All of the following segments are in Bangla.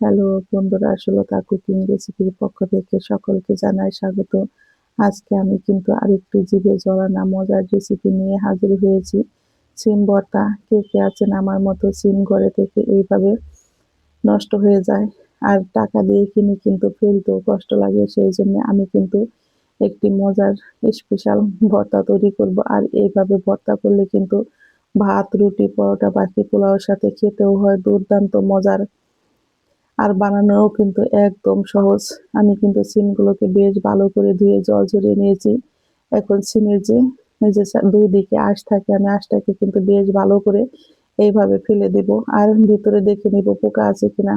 হ্যালো বন্ধুরা ষোলতা কুকিং রেসিপির পক্ষ থেকে সকলকে জানাই স্বাগত। আজকে আমি কিন্তু আরেকটু জিভে জড়ানা মজার রেসিপি নিয়ে হাজির হয়েছি। সিম ভর্তা, কে কে আছেন আমার মতো সিম ঘরে থেকে এইভাবে নষ্ট হয়ে যায় আর টাকা দিয়ে কিনে কিন্তু ফেলতেও কষ্ট লাগে, সেই জন্য আমি কিন্তু একটি মজার স্পেশাল ভর্তা তৈরি করব। আর এইভাবে ভর্তা করলে কিন্তু ভাত, রুটি, পরোটা, বাকি পোলাওর সাথে খেতেও হয় দুর্দান্ত মজার আর বানানোও কিন্তু একদম সহজ। আমি কিন্তু সিমগুলোকে বেশ ভালো করে ধুয়ে জল ঝরিয়ে নিয়েছি। এখন সিমের যে যে দুই দিকে আঁশ থাকে, আমি আঁশটাকে কিন্তু বেশ ভালো করে এইভাবে ফেলে দেব। আর ভিতরে দেখে নেব পোকা আছে কিনা।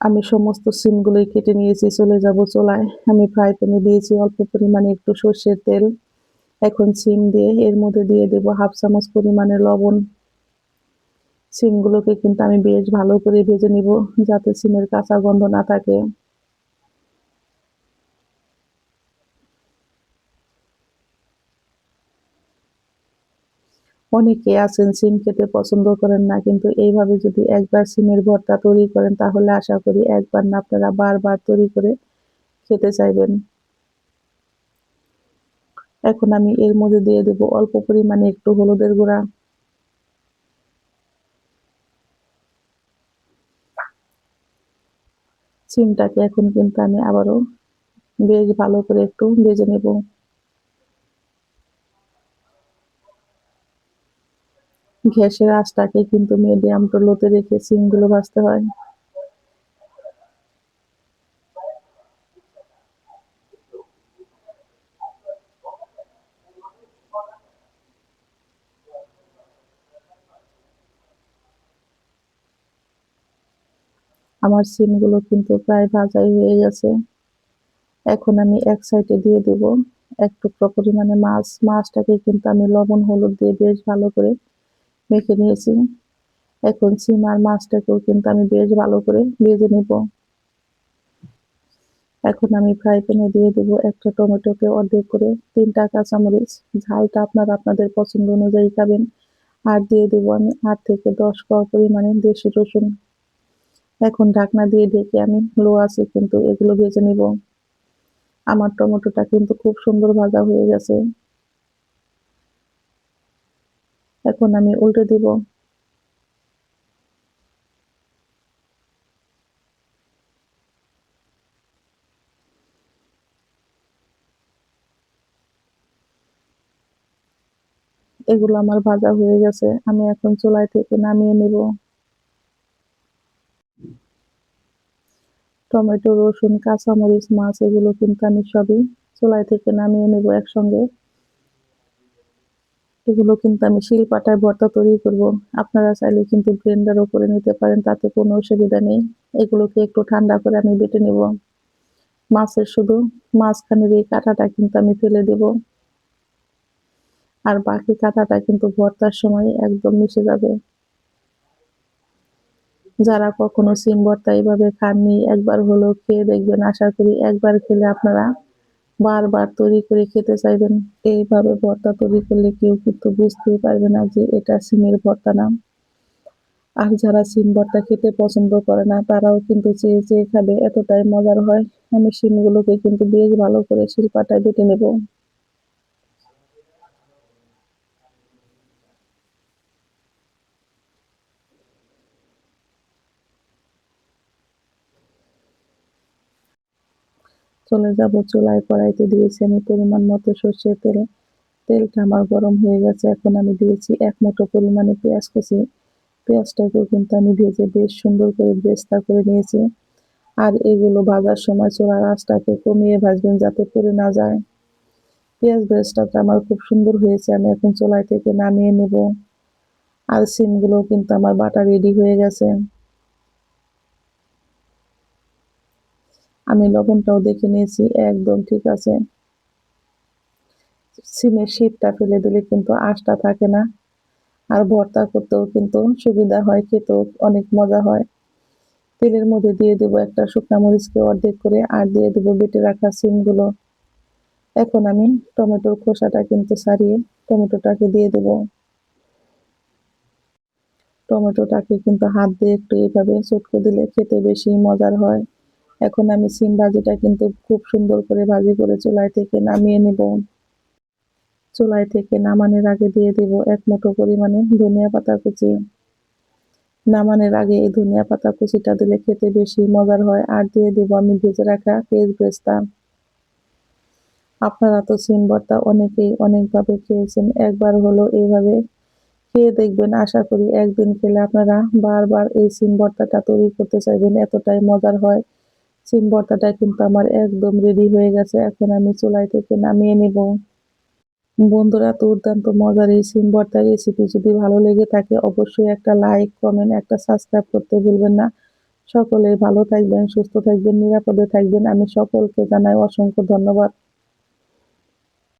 আমি সমস্ত সিমগুলোই কেটে নিয়েছি, চলে যাব চলায়। আমি ফ্রাই প্যানে দিয়েছি অল্প পরিমাণে একটু সর্ষের তেল। এখন সিম দিয়ে এর মধ্যে দিয়ে দেব হাফ চামচ পরিমাণে লবণ। সিমগুলোকে কিন্তু আমি বেশ ভালো করে ভেজে নিব যাতে সিমের কাঁচা গন্ধ না থাকে। অনেকে আছেন সিম খেতে পছন্দ করেন না, কিন্তু এইভাবে যদি একবার সিমের ভর্তা তৈরি করেন, তাহলে আশা করি একবার না আপনারা বারবার তৈরি করে খেতে চাইবেন। এখন আমি এর মধ্যে দিয়ে দেব অল্প পরিমাণে একটু হলুদের গুঁড়া। সিমটাকে এখন কিন্তু আমি আবারও বেশ ভালো করে একটু ভেজে নেব। ঘ্যাসের আঁচটাকে কিন্তু মিডিয়াম টু লোতে রেখে সিমগুলো ভাজতে হয়। আমার সিমগুলো কিন্তু প্রায় ভাজাই হয়ে গেছে। এখন আমি এক সাইডে দিয়ে দেব। এক টুকরো পরিমাণে মাছ। মাছটাকে কিন্তু আমি লবণ, হলুদ দিয়ে বেশ ভালো করে মেখে নিয়েছি। এখন সিম আর মাছটাকেও কিন্তু আমি বেশ ভালো করে ভেজে নেব। এখন আমি ফ্রাই প্যানে দিয়ে দেব একটা টমেটোকে অর্ধেক করে তিনটা কাঁচামরিচ। ঝালটা আপনার আপনাদের পছন্দ অনুযায়ী খাবেন। আর দিয়ে দেবো আমি আট থেকে দশ কোয়া পরিমাণে দেশি রসুন। এখন ঢাকনা দিয়ে ঢেকে আমি লো আছে, কিন্তু এগুলো ভেজে নিব। আমার টমেটোটা কিন্তু খুব সুন্দর ভাজা হয়ে গেছে। এখন আমি উল্টে দিব। এগুলো আমার ভাজা হয়ে গেছে, আমি এখন চুলাই থেকে নামিয়ে নেব। টমেটো, রসুন, কাঁচামরিচ, মাছ, এগুলো কিন্তু আমি সবই চুলাই থেকে নামিয়ে নেব একসঙ্গে। এগুলো কিন্তু আমি শিলপাটায় ভর্তা তৈরি করব। আপনারা চাইলে কিন্তু ব্লেন্ডারও করে নিতে পারেন, তাতে কোনো অসুবিধা নেই। এগুলোকে একটু ঠান্ডা করে আমি বেটে নেব। মাছের শুধু মাঝখানের এই কাঁটাটা কিন্তু আমি ফেলে দেব। আর বাকি কাঁটাটা কিন্তু ভর্তার সময় একদম মিশে যাবে। যারা কখনো সিম ভর্তা এইভাবে খাননি, একবার হলেও খেয়ে দেখবেন। আশা করি একবার খেলে আপনারা বারবার তৈরি করে খেতে চাইবেন। এইভাবে ভর্তা তৈরি করলে কেউ কিন্তু বুঝতেই পারবে না যে এটা সিমের ভর্তা নাম আর যারা সিম ভর্তা খেতে পছন্দ করে না, তারাও কিন্তু চেয়ে চেয়ে খাবে, এতটাই মজার হয়। আমি সিমগুলোকে কিন্তু বেশ ভালো করে শিল্পাটায় বেটে নেব। চলে যাব, চুলায় কড়াইতে দিয়েছি আমি পরিমাণ মতো সর্ষের তেল। তেলটা আমার গরম হয়ে গেছে, এখন আমি দিয়েছি এক মুঠো পরিমাণে পেঁয়াজ কুচি। পেঁয়াজটাকেও কিন্তু আমি ভেজে বেশ সুন্দর করে বেস্তা করে নিয়েছি। আর এগুলো ভাজার সময় চোলার আঁচটাকে কমিয়ে ভাজবেন যাতে পড়ে না যায়। পেঁয়াজ বেস্টাটা আমার খুব সুন্দর হয়েছে, আমি এখন চোলাই থেকে নামিয়ে নেব। আর সিমগুলো কিন্তু আমার বাটা রেডি হয়ে গেছে। লবণটাও দেখে নিয়েছি, একদম ঠিক আছে। সিমের শীতটা ফেলে দিলে কিন্তু আশটা থাকে না। আর ভর্তা করতেও কিন্তু সুবিধা হয়, খেতেও অনেক মজা হয়। তেলের মধ্যে দিয়ে দেবো একটা শুকনা মরিচকে অর্ধেক করে, আর দিয়ে দেবো বেটে রাখা সিমগুলো। এখন আমি টমেটোর খোসাটা কিন্তু সারিয়ে টমেটোটাকে দিয়ে দেব। টমেটোটাকে কিন্তু হাত দিয়ে একটু এইভাবে চটকে দিলে খেতে বেশি মজার হয়। এখন আমি সিম ভাজিটা কিন্তু খুব সুন্দর করে ভাজি করে চুলায় থেকে নামিয়ে নেব। চুলায় থেকে নামানোর আগে দিয়ে দেব এক মুঠো পরিমাণে ধনিয়া পাতা কুচি। নামানোর আগে এই ধনিয়া পাতা কুচিটা দিলে খেতে বেশি মজার হয়। আর দিয়ে দেব আমি ভেজে রাখা পেঁয়াজ বেস্তা আপনারা তো সিম ভর্তা অনেকেই অনেকভাবে খেয়েছেন। একবার হলো এইভাবে খেয়ে দেখবেন। আশা করি একদিন খেলে আপনারা বারবার এই সিম ভর্তাটা তৈরি করতে চাইবেন। এতটাই মজার হয়। সিম ভর্তাটা কিন্তু আমার একদম রেডি হয়ে গেছে। এখন আমি চুলাই থেকে নামিয়ে নেব। বন্ধুরা, দুর্দান্ত মজার এই সিম ভর্তার রেসিপি যদি ভালো লেগে থাকে, অবশ্যই একটা লাইক কমেন্ট একটা সাবস্ক্রাইব করতে ভুলবেন না। সকলে ভালো থাকবেন, সুস্থ থাকবেন, নিরাপদে থাকবেন। আমি সকলকে জানাই অসংখ্য ধন্যবাদ।